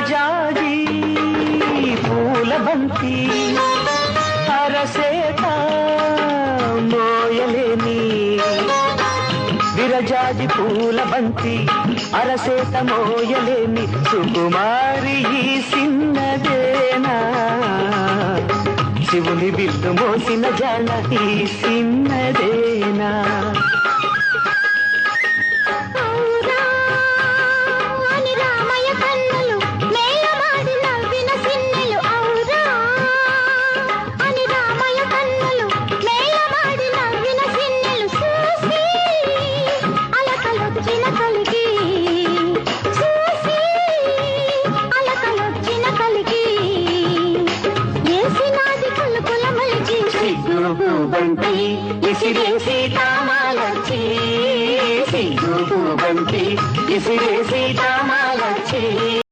విరజాజి పూలబంతి అరసేత మోయలేని విరజాజి పూలబంతి అరసేత మోయలేని సుకుమారి ఈ సిన్నదేనా? శివుని బిల్లు మోసిన జాన ఈ సిన్న బంతి ఇసిరేసి కామాలచ్చి బంతి ఇసిరేసి కామాలచ్చి